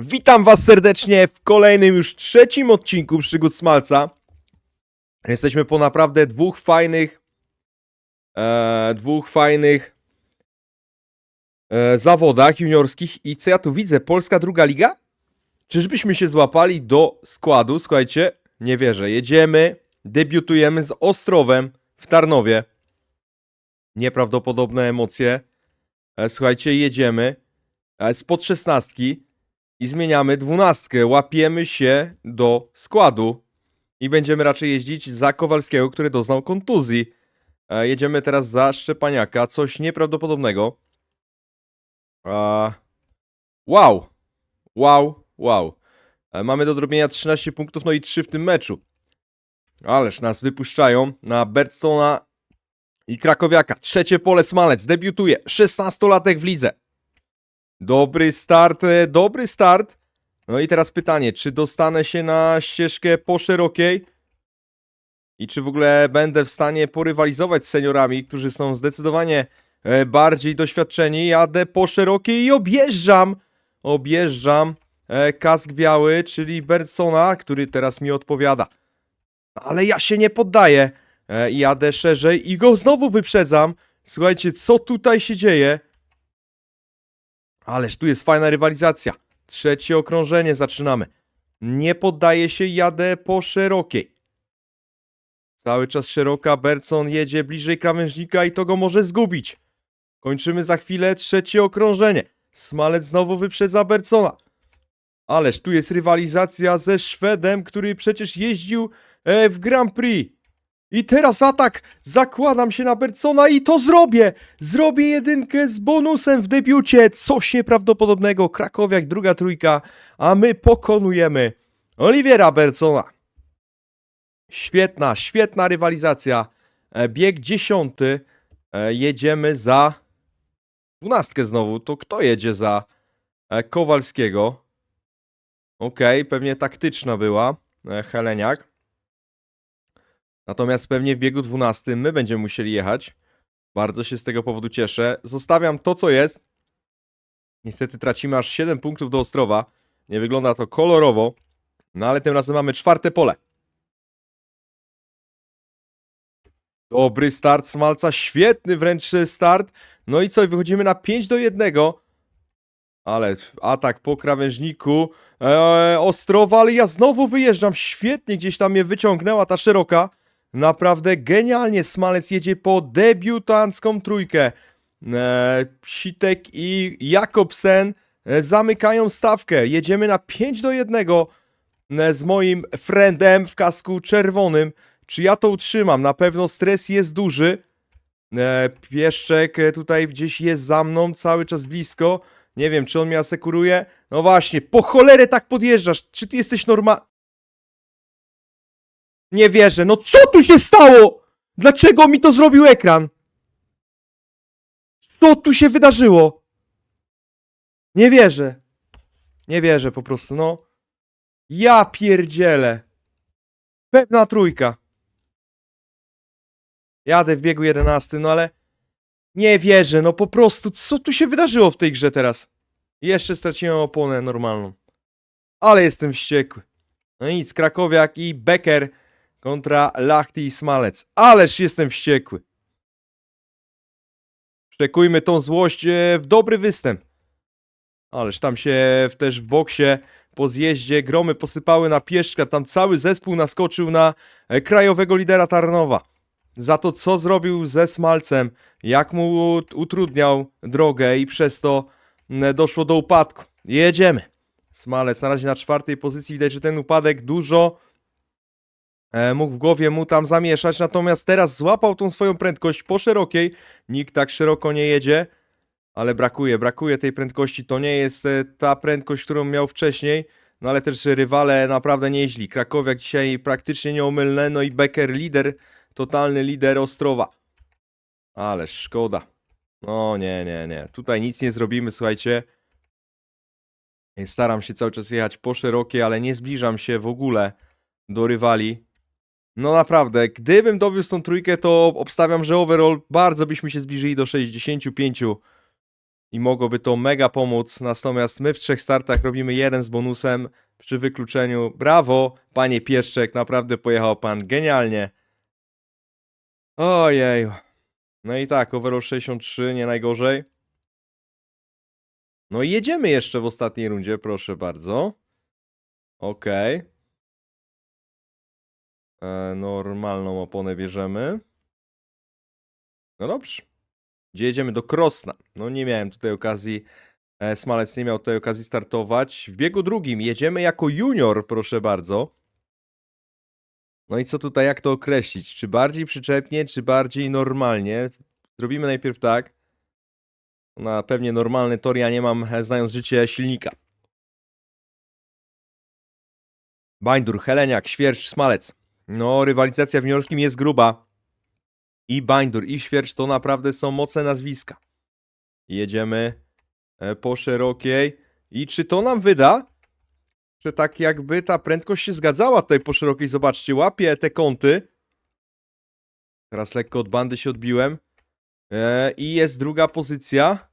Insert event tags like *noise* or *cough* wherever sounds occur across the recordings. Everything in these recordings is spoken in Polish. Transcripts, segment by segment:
Witam Was serdecznie w kolejnym już trzecim odcinku Przygód Smalca. Jesteśmy po naprawdę dwóch fajnych, e, dwóch fajnych e, zawodach juniorskich. I co ja tu widzę? Polska druga liga? Czyżbyśmy się złapali do składu? Słuchajcie, nie wierzę. Jedziemy, debiutujemy z Ostrowem w Tarnowie. Nieprawdopodobne emocje. E, słuchajcie, jedziemy e, spod szesnastki i zmieniamy dwunastkę. Łapiemy się do składu i będziemy raczej jeździć za Kowalskiego, który doznał kontuzji. E, jedziemy teraz za Szczepaniaka, coś nieprawdopodobnego. E, wow, wow, wow. E, mamy do odrobienia 13 punktów, no i 3 w tym meczu. Ależ nas wypuszczają na Bertsona i Krakowiaka. Trzecie pole Smalec, debiutuje. 16-latek w lidze. Dobry start, e, dobry start. No i teraz pytanie, czy dostanę się na ścieżkę po szerokiej? I czy w ogóle będę w stanie porywalizować z seniorami, którzy są zdecydowanie e, bardziej doświadczeni? Jadę po szerokiej i objeżdżam, objeżdżam e, kask biały, czyli Bertsona, który teraz mi odpowiada. Ale ja się nie poddaję. Jadę szerzej i go znowu wyprzedzam. Słuchajcie, co tutaj się dzieje? Ależ tu jest fajna rywalizacja. Trzecie okrążenie zaczynamy. Nie poddaję się, jadę po szerokiej. Cały czas szeroka, Bertson jedzie bliżej krawężnika i to go może zgubić. Kończymy za chwilę trzecie okrążenie. Smalec znowu wyprzedza Bertsona. Ależ tu jest rywalizacja ze Szwedem, który przecież jeździł e, w Grand Prix. I teraz atak! Zakładam się na Bertsona i to zrobię! Zrobię jedynkę z bonusem w debiucie! Coś nieprawdopodobnego. Krakowiak, druga trójka, a my pokonujemy Oliwiera Bertsona. Świetna, świetna rywalizacja. E, Bieg dziesiąty. E, Jedziemy za dwunastkę znowu. To kto jedzie za e, Kowalskiego? Okej, pewnie taktyczna była. Heleniak. Natomiast pewnie w biegu 12 my będziemy musieli jechać. Bardzo się z tego powodu cieszę. Zostawiam to, co jest. Niestety tracimy aż 7 punktów do Ostrowa. Nie wygląda to kolorowo. No ale tym razem mamy czwarte pole. Dobry start Smalca, świetny wręcz start. No i co, wychodzimy na 5 do 1. Ale atak po krawężniku. Eee, Ostrowa, ale ja znowu wyjeżdżam. Świetnie gdzieś tam mnie wyciągnęła ta szeroka. Naprawdę genialnie Smalec jedzie po debiutancką trójkę. E, Sitek i Jakobsen e, zamykają stawkę. Jedziemy na 5 do 1 e, z moim friendem w kasku czerwonym. Czy ja to utrzymam? Na pewno stres jest duży. E, Pieszczek e, tutaj gdzieś jest za mną, cały czas blisko. Nie wiem, czy on mnie asekuruje. No właśnie, po cholerę tak podjeżdżasz. Czy ty jesteś norma... Nie wierzę. No co tu się stało? Dlaczego mi to zrobił ekran? Co tu się wydarzyło? Nie wierzę. Nie wierzę po prostu, no. Ja pierdzielę. Pewna trójka. Jadę w biegu 11, no ale nie wierzę, no po prostu, co tu się wydarzyło w tej grze teraz? Jeszcze straciłem oponę normalną. Ale jestem wściekły. No nic, Krakowiak i Becker kontra Lachty i Smalec. Ależ jestem wściekły. Przekujmy tą złość e, w dobry występ. Ależ tam się też w boksie po zjeździe gromy posypały na pieszczka. Tam cały zespół naskoczył na e, krajowego lidera Tarnowa. Za to, co zrobił ze Smalcem, jak mu ut- utrudniał drogę i przez to doszło do upadku. Jedziemy. Smalec na razie na czwartej pozycji. Widać, że ten upadek dużo e, mógł w głowie mu tam zamieszać, natomiast teraz złapał tą swoją prędkość po szerokiej. Nikt tak szeroko nie jedzie, ale brakuje, brakuje tej prędkości. To nie jest e, ta prędkość, którą miał wcześniej, no ale też rywale naprawdę nieźli. Krakowiak dzisiaj praktycznie nieomylne, no i Becker lider, totalny lider Ostrowa. Ależ szkoda. No nie, nie, nie. Tutaj nic nie zrobimy, słuchajcie. Staram się cały czas jechać po szerokiej, ale nie zbliżam się w ogóle do rywali. No naprawdę, gdybym dowiózł tą trójkę, to obstawiam, że overall bardzo byśmy się zbliżyli do 65 i mogłoby to mega pomóc. Natomiast my w trzech startach robimy jeden z bonusem przy wykluczeniu. Brawo, panie Pieszczek, naprawdę pojechał pan genialnie. Ojej. No i tak, overall 63, nie najgorzej. No i jedziemy jeszcze w ostatniej rundzie, proszę bardzo. Okej. E, Normalną oponę bierzemy. No dobrze. Gdzie jedziemy? Do Krosna. No nie miałem tutaj okazji, e, Smalec nie miał tutaj okazji startować. W biegu drugim jedziemy jako junior, proszę bardzo. No i co tutaj, jak to określić? Czy bardziej przyczepnie, czy bardziej normalnie? Zrobimy najpierw tak. Na pewnie normalny tor ja nie mam, e, znając życie silnika. Bańdur, Heleniak, Świercz, Smalec. No, rywalizacja w juniorskim jest gruba. I Bańdur, i Świercz to naprawdę są mocne nazwiska. Jedziemy e, po szerokiej. I czy to nam wyda? Że tak jakby ta prędkość się zgadzała tutaj po szerokiej. Zobaczcie, łapie te kąty. Teraz lekko od bandy się odbiłem. E, I jest druga pozycja.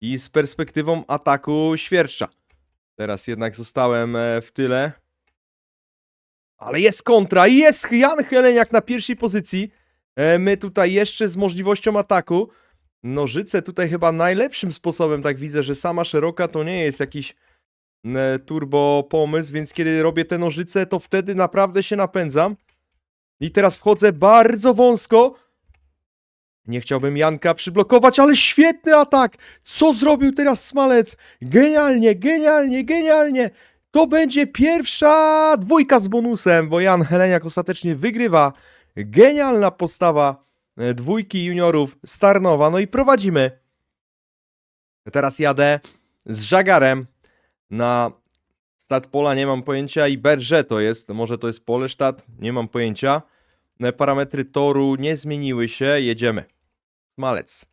I z perspektywą ataku Świercza. Teraz jednak zostałem e, w tyle. Ale jest kontra, jest Jan Heleniak na pierwszej pozycji. E, My tutaj jeszcze z możliwością ataku. Nożyce tutaj chyba najlepszym sposobem, tak widzę, że sama szeroka to nie jest jakiś e, turbo pomysł, więc kiedy robię te nożyce, to wtedy naprawdę się napędzam. I teraz wchodzę bardzo wąsko. Nie chciałbym Janka przyblokować, ale świetny atak! Co zrobił teraz Smalec? Genialnie, genialnie, genialnie! To będzie pierwsza dwójka z bonusem, bo Jan Heleniak ostatecznie wygrywa. Genialna postawa e, dwójki juniorów Starnowa. No i prowadzimy. Teraz jadę z Żagarem na Stad Pola, nie mam pojęcia i Berże to jest, może to jest Polesztat, nie mam pojęcia. E, Parametry toru nie zmieniły się, jedziemy. Smalec.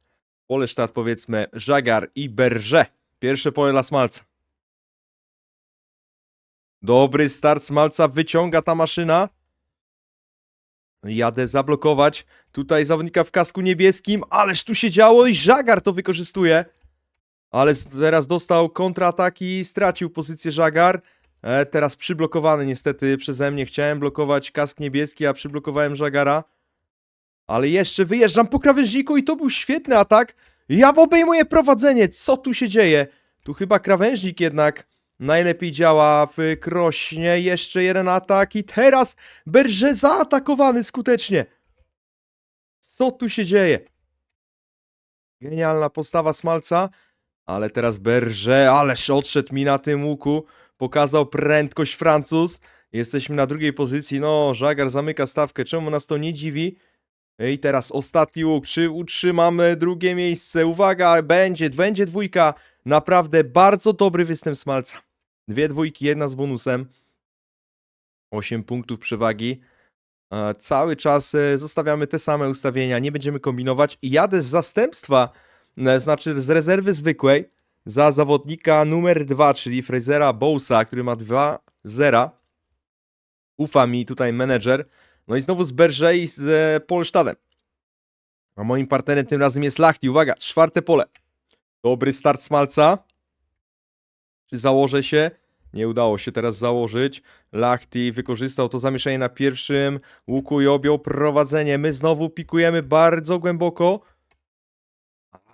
Polesztat powiedzmy, Żagar i Berże. Pierwsze pole dla Smalca. Dobry start Smalca, wyciąga ta maszyna. Jadę zablokować tutaj zawodnika w kasku niebieskim, ależ tu się działo i Żagar to wykorzystuje. Ale teraz dostał kontrataki i stracił pozycję Żagar. E, teraz przyblokowany niestety przeze mnie. Chciałem blokować kask niebieski, a przyblokowałem Żagara. Ale jeszcze wyjeżdżam po krawężniku i to był świetny atak. Ja obejmuję prowadzenie. Co tu się dzieje? Tu chyba krawężnik jednak najlepiej działa w Krośnie. Jeszcze jeden atak i teraz Berże zaatakowany skutecznie. Co tu się dzieje? Genialna postawa Smalca, ale teraz Berże, ależ odszedł mi na tym łuku. Pokazał prędkość Francuz. Jesteśmy na drugiej pozycji. No, Żagar zamyka stawkę. Czemu nas to nie dziwi? I teraz ostatni łuk. Czy utrzymamy drugie miejsce? Uwaga, będzie, będzie dwójka. Naprawdę bardzo dobry występ Smalca. Dwie dwójki, jedna z bonusem. 8 punktów przewagi. Cały czas e, zostawiamy te same ustawienia, nie będziemy kombinować. I jadę z zastępstwa, e, znaczy z rezerwy zwykłej, za zawodnika numer 2, czyli Frasera Bowsa, który ma 2-0. Ufa mi tutaj menedżer. No i znowu z Berger i z e, Polstadem. A moim partnerem tym razem jest Lachti. Uwaga, czwarte pole. Dobry start Smalca. Założę się? Nie udało się teraz założyć. Lachti wykorzystał to zamieszanie na pierwszym łuku i objął prowadzenie. My znowu pikujemy bardzo głęboko.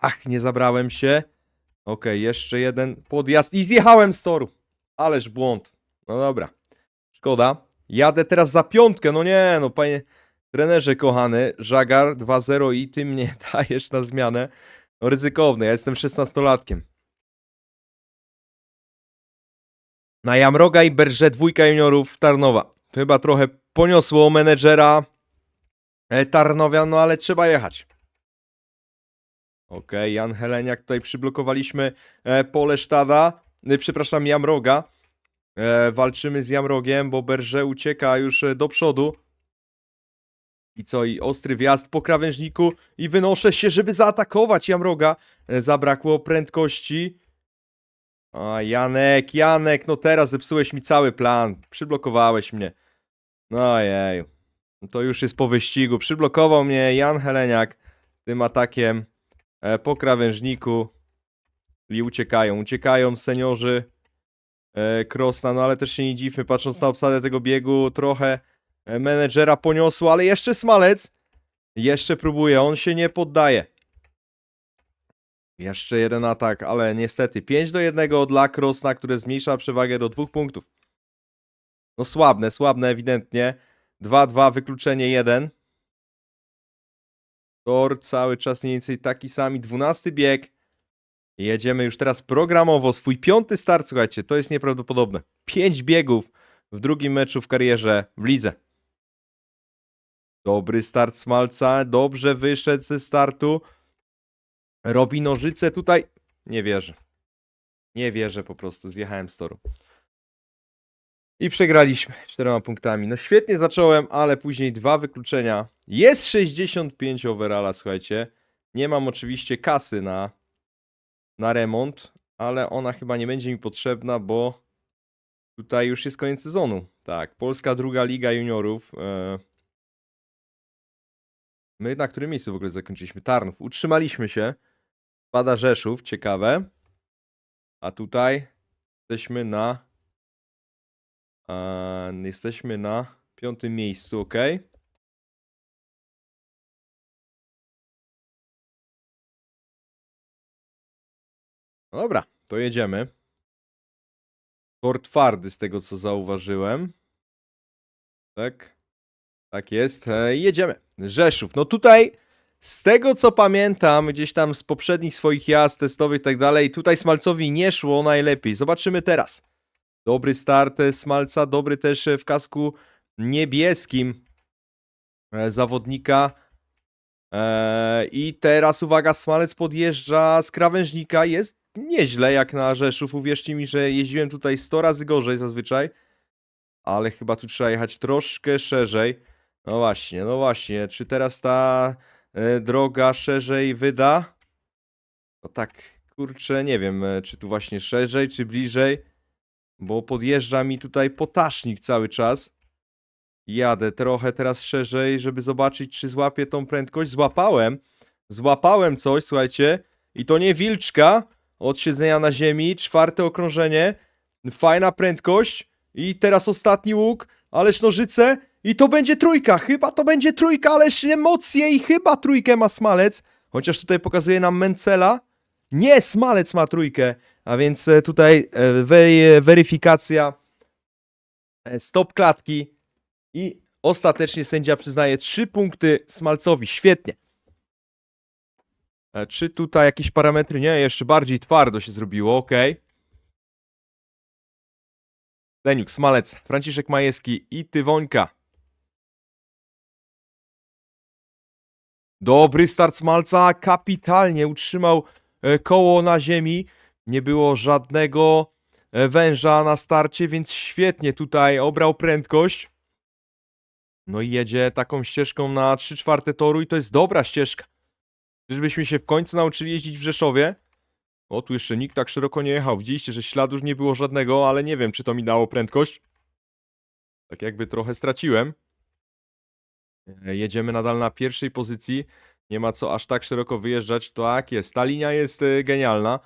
Ach, nie zabrałem się. Okej, jeszcze jeden podjazd i zjechałem z toru. Ależ błąd. No dobra. Szkoda. Jadę teraz za piątkę. No nie, no panie trenerze kochany. Żagar 2-0 i ty mnie *laughs* dajesz na zmianę. No ryzykowny, ja jestem 16-latkiem. Na Jamroga i Berże dwójka juniorów Tarnowa. Chyba trochę poniosło menedżera e, Tarnowia, no ale trzeba jechać. Okej, Jan Heleniak tutaj przyblokowaliśmy e, pole Sztada, e, przepraszam, Jamroga. Walczymy z Jamrogiem, bo Berże ucieka już do przodu. I co, i ostry wjazd po krawężniku i wynoszę się, żeby zaatakować Jamroga. Zabrakło prędkości. A Janek, Janek, no teraz zepsułeś mi cały plan. Przyblokowałeś mnie. No Ojej. No to już jest po wyścigu. Przyblokował mnie Jan Heleniak tym atakiem. e, po krawężniku i uciekają. Uciekają seniorzy e, Krosna, no ale też się nie dziwmy, patrząc na obsadę tego biegu, trochę e, menedżera poniosło, ale jeszcze Smalec jeszcze próbuje, on się nie poddaje. Jeszcze jeden atak, ale niestety 5 do 1 dla Krosna, które zmniejsza przewagę do dwóch punktów. No słabne, słabne ewidentnie. 2-2, wykluczenie 1. Tor cały czas mniej więcej taki sami. 12 bieg. Jedziemy już teraz programowo. Swój piąty start, słuchajcie, to jest nieprawdopodobne. 5 biegów w drugim meczu w karierze w lidze. Dobry start Smalca, dobrze wyszedł ze startu. Robi nożyce tutaj. Nie wierzę. Nie wierzę po prostu, zjechałem z toru. I przegraliśmy czterema punktami. No świetnie zacząłem, ale później dwa wykluczenia. Jest 65 overalla, słuchajcie. Nie mam oczywiście kasy na, na remont, ale ona chyba nie będzie mi potrzebna, bo tutaj już jest koniec sezonu. Tak, Polska druga liga juniorów. E... My na którym miejscu w ogóle zakończyliśmy? Tarnów. Utrzymaliśmy się. Pada Rzeszów, ciekawe. A tutaj jesteśmy na a, jesteśmy na piątym miejscu, ok? No Dobra, to jedziemy. Tor twardy z tego co zauważyłem. Tak. Tak jest. E, jedziemy. Rzeszów. No tutaj z tego co pamiętam, gdzieś tam z poprzednich swoich jazd testowych i tak dalej, tutaj Smalcowi nie szło najlepiej. Zobaczymy teraz. Dobry start e, Smalca, dobry też e, w kasku niebieskim zawodnika. I teraz uwaga, Smalec podjeżdża z krawężnika. Jest nieźle jak na Rzeszów. Uwierzcie mi, że jeździłem tutaj 100 razy gorzej zazwyczaj. Ale chyba tu trzeba jechać troszkę szerzej. No właśnie, no właśnie. Czy teraz ta e, droga szerzej wyda? No tak, kurczę, nie wiem, e, czy tu właśnie szerzej, czy bliżej. Bo podjeżdża mi tutaj potasznik cały czas. Jadę trochę teraz szerzej, żeby zobaczyć, czy złapię tą prędkość. Złapałem. Złapałem coś, słuchajcie. I to nie wilczka od siedzenia na ziemi. Czwarte okrążenie. Fajna prędkość. I teraz ostatni łuk. Ależ nożyce. I to będzie trójka. Chyba to będzie trójka, ależ emocje. I chyba trójkę ma Smalec. Chociaż tutaj pokazuje nam Mencela. Nie, Smalec ma trójkę. A więc e, tutaj e, wej- weryfikacja e, stop klatki i ostatecznie sędzia przyznaje 3 punkty Smalcowi. Świetnie. E, Czy tutaj jakieś parametry? Nie, jeszcze bardziej twardo się zrobiło, ok. Leniuk, Smalec, Franciszek Majewski i Tywońka. Dobry start Smalca, kapitalnie utrzymał e, koło na ziemi. Nie było żadnego e, węża na starcie, więc świetnie tutaj obrał prędkość. No i jedzie taką ścieżką na 3 czwarte toru i to jest dobra ścieżka. Czyżbyśmy się w końcu nauczyli jeździć w Rzeszowie? O, tu jeszcze nikt tak szeroko nie jechał. Widzieliście, że śladu już nie było żadnego, ale nie wiem, czy to mi dało prędkość. Tak jakby trochę straciłem. E, Jedziemy nadal na pierwszej pozycji. Nie ma co aż tak szeroko wyjeżdżać. Tak jest, ta linia jest e, genialna.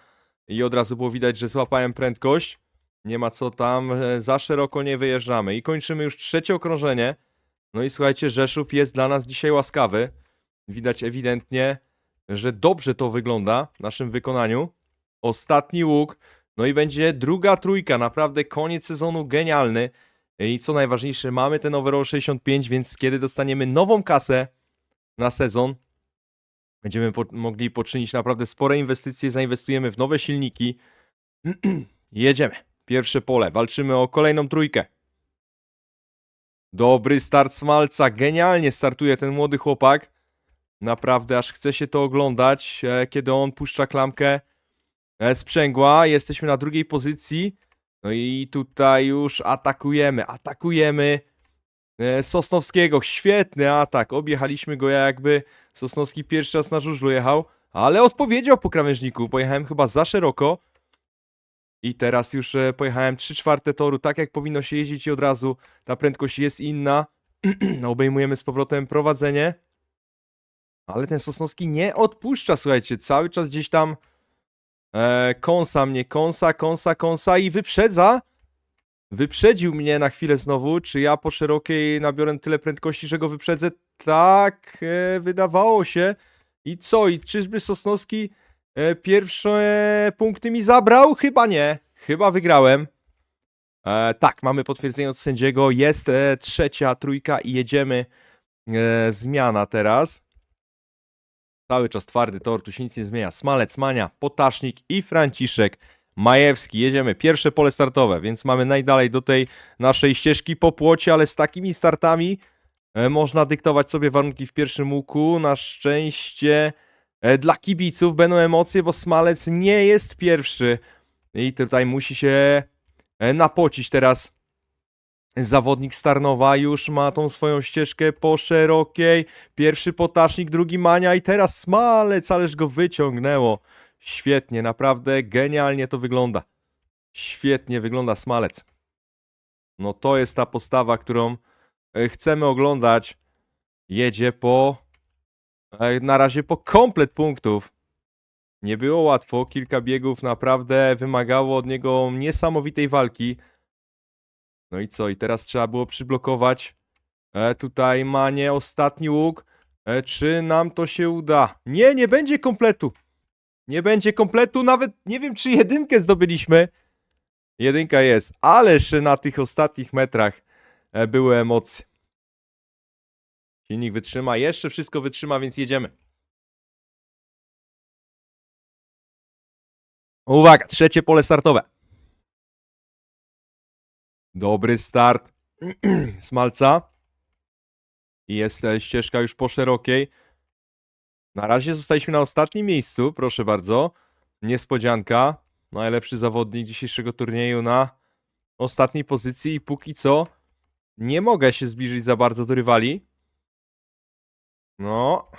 I od razu było widać, że złapałem prędkość. Nie ma co tam, e, za szeroko nie wyjeżdżamy. I kończymy już trzecie okrążenie. No i słuchajcie, Rzeszów jest dla nas dzisiaj łaskawy. Widać ewidentnie, że dobrze to wygląda w naszym wykonaniu. Ostatni łuk. No i będzie druga trójka. Naprawdę koniec sezonu genialny. I co najważniejsze, mamy ten overall 65, więc kiedy dostaniemy nową kasę na sezon, będziemy po mogli poczynić naprawdę spore inwestycje, zainwestujemy w nowe silniki. *clears throat* Jedziemy. Pierwsze pole, walczymy o kolejną trójkę. Dobry start Smalca, genialnie startuje ten młody chłopak. Naprawdę aż chce się to oglądać, e, kiedy on puszcza klamkę e, sprzęgła. Jesteśmy na drugiej pozycji. No i tutaj już atakujemy, atakujemy e, Sosnowskiego. Świetny atak, objechaliśmy go jakby Sosnowski pierwszy raz na żużlu jechał, ale odpowiedział po krawężniku. Pojechałem chyba za szeroko. I teraz już e, pojechałem 3 czwarte toru, tak jak powinno się jeździć i od razu ta prędkość jest inna. *clears throat* No, Obejmujemy z powrotem prowadzenie. Ale ten Sosnowski nie odpuszcza, słuchajcie, cały czas gdzieś tam e, kąsa mnie, kąsa, kąsa, kąsa i wyprzedza. Wyprzedził mnie na chwilę znowu. Czy ja po szerokiej nabiorę tyle prędkości, że go wyprzedzę? Tak, e, wydawało się. I co? I czyżby Sosnowski e, pierwsze punkty mi zabrał? Chyba nie. Chyba wygrałem. E, tak, mamy potwierdzenie od sędziego. Jest e, trzecia trójka i jedziemy. E, zmiana teraz. Cały czas twardy tor, tu się nic nie zmienia. Smalec, Mania, Potasznik i Franciszek Majewski. Jedziemy. Pierwsze pole startowe, więc mamy najdalej do tej naszej ścieżki po płocie, ale z takimi startami e, można dyktować sobie warunki w pierwszym łuku. Na szczęście e, dla kibiców będą emocje, bo Smalec nie jest pierwszy. I tutaj musi się e, napocić teraz zawodnik Starnowa. Już ma tą swoją ścieżkę po szerokiej. Pierwszy potasznik, drugi Mania i teraz Smalec, ależ go wyciągnęło. Świetnie, naprawdę genialnie to wygląda. Świetnie wygląda Smalec. No to jest ta postawa, którą e, chcemy oglądać. Jedzie po... e, Na razie po komplet punktów. Nie było łatwo, kilka biegów naprawdę wymagało od niego niesamowitej walki. No i co? I teraz trzeba było przyblokować. E, tutaj Manie, ostatni łuk. E, czy nam to się uda? Nie, nie będzie kompletu. Nie będzie kompletu, nawet nie wiem, czy jedynkę zdobyliśmy. Jedynka jest, ależ na tych ostatnich metrach e, były emocje. Silnik wytrzyma, jeszcze wszystko wytrzyma, więc jedziemy. Uwaga, trzecie pole startowe. Dobry start *clears throat* Smalca. I Jest e, ścieżka już po szerokiej. Na razie zostaliśmy na ostatnim miejscu, proszę bardzo. Niespodzianka. Najlepszy zawodnik dzisiejszego turnieju na ostatniej pozycji i póki co nie mogę się zbliżyć za bardzo do rywali. No,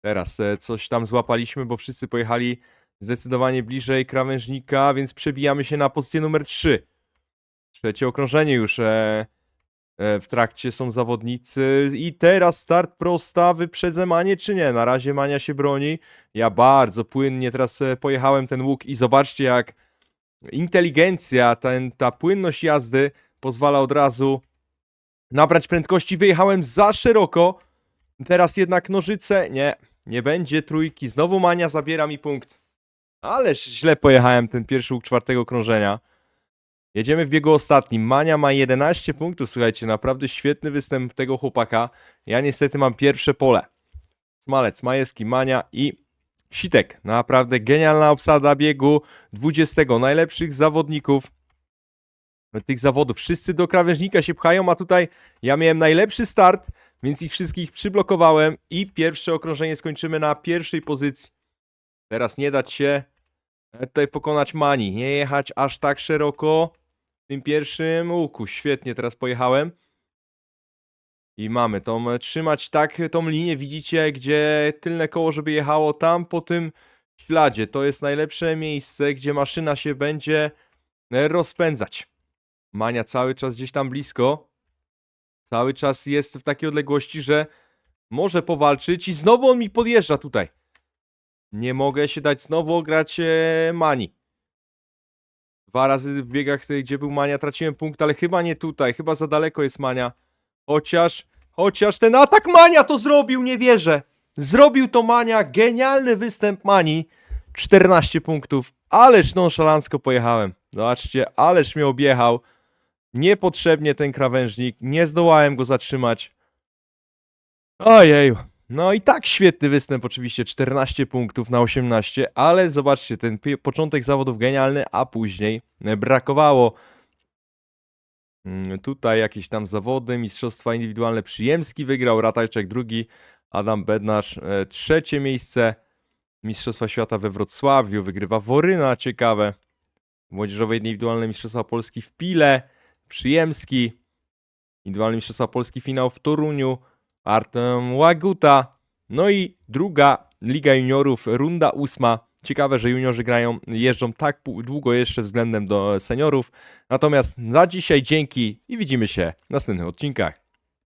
teraz e, coś tam złapaliśmy, bo wszyscy pojechali zdecydowanie bliżej krawężnika, więc przebijamy się na pozycję numer 3. Trzecie okrążenie już e, e, w trakcie są zawodnicy i teraz start prosta, wyprzedzę Manię czy nie? Na razie Mania się broni. Ja bardzo płynnie teraz e, pojechałem ten łuk i zobaczcie jak inteligencja, ten, ta płynność jazdy pozwala od razu nabrać prędkości. Wyjechałem za szeroko. Teraz jednak nożyce. Nie, nie będzie trójki. Znowu Mania zabiera mi punkt. Ależ źle pojechałem ten pierwszy łuk czwartego krążenia. Jedziemy w biegu ostatnim. Mania ma 11 punktów, słuchajcie, naprawdę świetny występ tego chłopaka. Ja niestety mam pierwsze pole. Smalec, Majewski, Mania i Sitek. Naprawdę genialna obsada biegu 20. Najlepszych zawodników tych zawodów. Wszyscy do krawężnika się pchają, a tutaj ja miałem najlepszy start, więc ich wszystkich przyblokowałem i pierwsze okrążenie skończymy na pierwszej pozycji. Teraz nie dać się e, tutaj pokonać Mani, nie jechać aż tak szeroko tym pierwszym łuku. Świetnie teraz pojechałem. I mamy tą, e, trzymać tak tą linię, widzicie, gdzie tylne koło, żeby jechało tam po tym śladzie. To jest najlepsze miejsce, gdzie maszyna się będzie e, rozpędzać. Mania cały czas gdzieś tam blisko. Cały czas jest w takiej odległości, że może powalczyć i znowu on mi podjeżdża tutaj. Nie mogę się dać znowu ograć e, Mani. Dwa razy w biegach, tych, gdzie był Mania, traciłem punkt, ale chyba nie tutaj. Chyba za daleko jest Mania. Chociaż, chociaż ten atak Mania to zrobił, nie wierzę. Zrobił to Mania, genialny występ Mani. 14 punktów, ależ nonszalancko pojechałem. Zobaczcie, ależ mnie objechał. Niepotrzebnie ten krawężnik, nie zdołałem go zatrzymać. Ojeju. No i tak świetny występ, oczywiście 14 punktów na 18, ale zobaczcie, ten początek zawodów genialny, a później brakowało. Mm, Tutaj jakieś tam zawody, mistrzostwa indywidualne Przyjemski wygrał, Ratajczek drugi, Adam Bednarz e, trzecie miejsce. Mistrzostwa Świata we Wrocławiu wygrywa Woryna, ciekawe. Młodzieżowe indywidualne Mistrzostwa Polski w Pile, Przyjemski. Indywidualne Mistrzostwa Polski finał w Toruniu, Artem Łaguta. No i druga Liga Juniorów, runda ósma. Ciekawe, że juniorzy grają, jeżdżą tak długo jeszcze względem do seniorów. Natomiast na dzisiaj dzięki i widzimy się w następnych odcinkach.